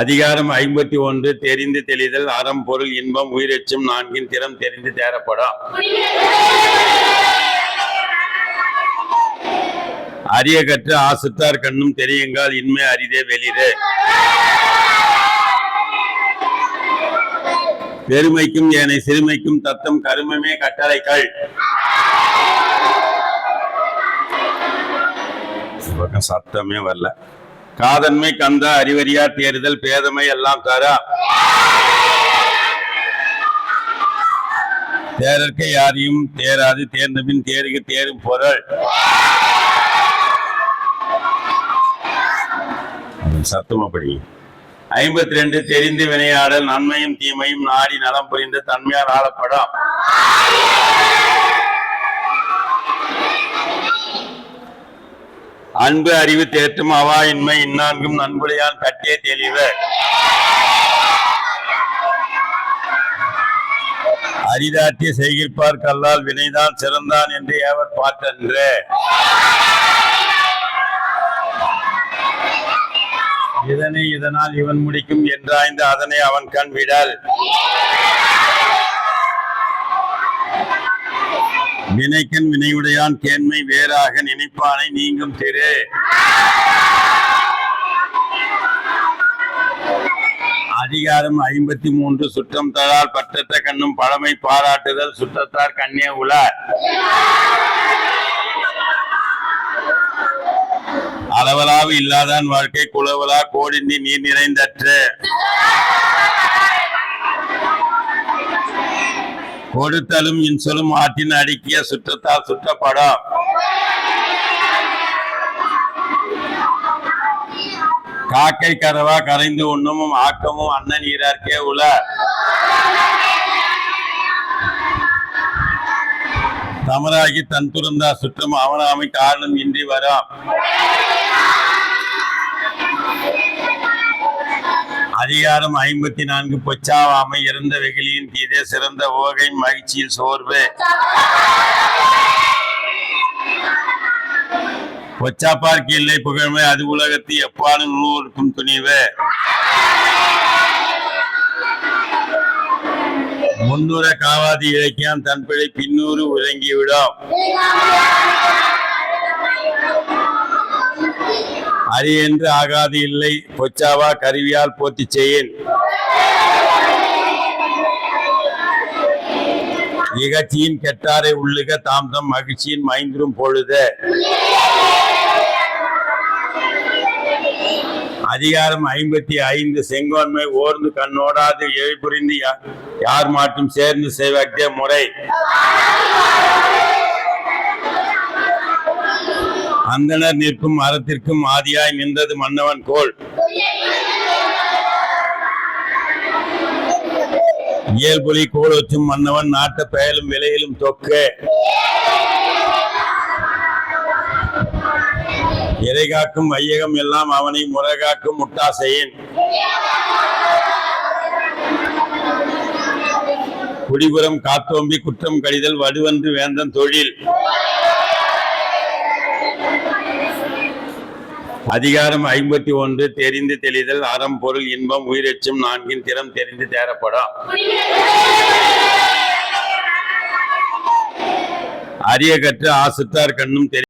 அதிகாரம் ஐம்பத்தி ஒன்று தெரிந்து தெளிதல் அறம் பொருள் இன்பம் உயிரெச்சும் நான்கின் திறம் தெரிந்து தேரப்படும் அரிய கற்று ஆசுத்தார் கண்ணும் தெரியுங்கால் இன்மை அரிதே வெளிரே. பெருமைக்கும் ஏனை சிறுமைக்கும் தத்தம் கருமமே கட்டளைகள். சத்தமே வரல. காதன்மை கந்த அறிவறியா தேறுதல் பேதமை எல்லாம் தரா. தேரற்க யாரையும் தேராது தேர்ந்தபின் தேருக்கு தேரும் பொருள். சத்தமா படி ஐம்பத்தி ரெண்டு தெரிந்து வினையாடல் நன்மையும் தீமையும் நாடி நலம் புரிந்த தன்மையால் ஆளப்படம். அன்பு அறிவு தேற்றும் அவா இன்மை இந்நான்கும் நண்புடையான் கட்டிய தெளிவு. அரிதாட்டிய செய்கிற்பார் கல்லால் வினைதான் சிறந்தான் என்று ஏவர் பாட்டன்று இதனை இதனால் இவன் முடிக்கும் என்றாய்ந்து அதனை அவன் கண் விடல். வினைக்கன் வினையுடையான் கேண்மை வேறாக நினைப்பானை நீங்கும் திரு. அதிகாரம் ஐம்பத்தி மூன்று சுற்றம் தரால் பற்றற்ற கண்ணும் பழமை பாராட்டுதல் சுற்றத்தார் கண்ணே உலார். அளவலாவு இல்லாதான் வாழ்க்கை குளவலா கோடின்றி நீர் நிறைந்தற்று. கொடுத்தலும் இன்சொலும் ஆற்றின் அடுக்கிய சுற்றத்தால் சுற்றப்படும். காக்கை கரவா கரைந்து உண்ணமும் ஆக்கமும் அண்ணன் நீரார்க்கே உல தமராகி தன் துறந்தா சுற்றம் அவனாமை காரணம் இன்றி வரும். அதிகாரம் ஐம்பத்தி நான்கு பொச்சாவாமை இறந்த வெகுளியின் தீதே சிறந்த ஓகை மகிழ்ச்சியில் சோர்வு. பொச்சாப்பார்க்கு இல்லை புகழ்மை அது உலகத்து எப்பாலும் நூறுக்கும் துணிவு. முன்னூற காவாதி இலக்கியம் தன் பிழை பின்னூறு உறங்கிவிடும். அரி என்று ஆகாது இல்லை. பொச்சாவா கருவியால் போத்தி செய்யின். இகழ்ச்சியின் கெட்டாரை உள்ளுக தாம் தம் மகிழ்ச்சியின் மைந்திரும் பொழுத. அதிகாரம் ஐம்பத்தி ஐந்து செங்கோன்மை ஓர்ந்து கண்ணோடாது எழுபுரிந்து யார் மாட்டும் சேர்ந்து செய்வதே முறை. அந்தனர் நிற்கும் அறத்திற்கும் ஆதியாய் நின்றது மன்னவன் கோல் இயல்புலி கோலோச்சும் மன்னவன் நாட்ட பெயலும் விலையிலும் தொக்கு. இறை காக்கும் வையகம் எல்லாம் அவனை முறைகாக்கும் முட்டாசையின். குடிபுறம் காத்தோம்பி குற்றம் கடிதல் வடுவன்று வேந்தன் தொழில். அதிகாரம் ஐம்பத்தி ஒன்று தெரிந்து தெளிதல் அறம் பொருள் இன்பம் உயிரச்சும் நான்கின் திறம் தெரிந்து தேரப்படும் அரிய கற்று ஆசுத்தார் கண்ணும் தெரி